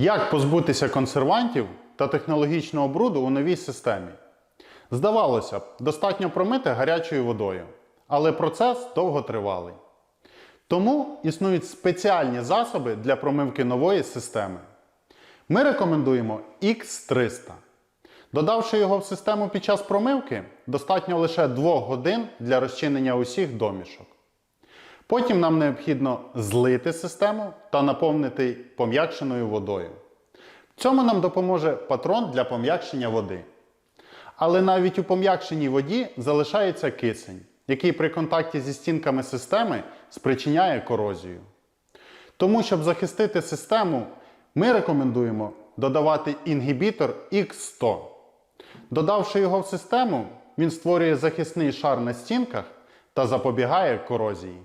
Як позбутися консервантів та технологічного бруду у новій системі? Здавалося б, достатньо промити гарячою водою, але процес довготривалий. Тому існують спеціальні засоби для промивки нової системи. Ми рекомендуємо X300. Додавши його в систему під час промивки, достатньо лише 2 годин для розчинення усіх домішок. Потім нам необхідно злити систему та наповнити пом'якшеною водою. В цьому нам допоможе патрон для пом'якшення води. Але навіть у пом'якшеній воді залишається кисень, який при контакті зі стінками системи спричиняє корозію. Тому, щоб захистити систему, ми рекомендуємо додавати інгібітор X100. Додавши його в систему, він створює захисний шар на стінках та запобігає корозії.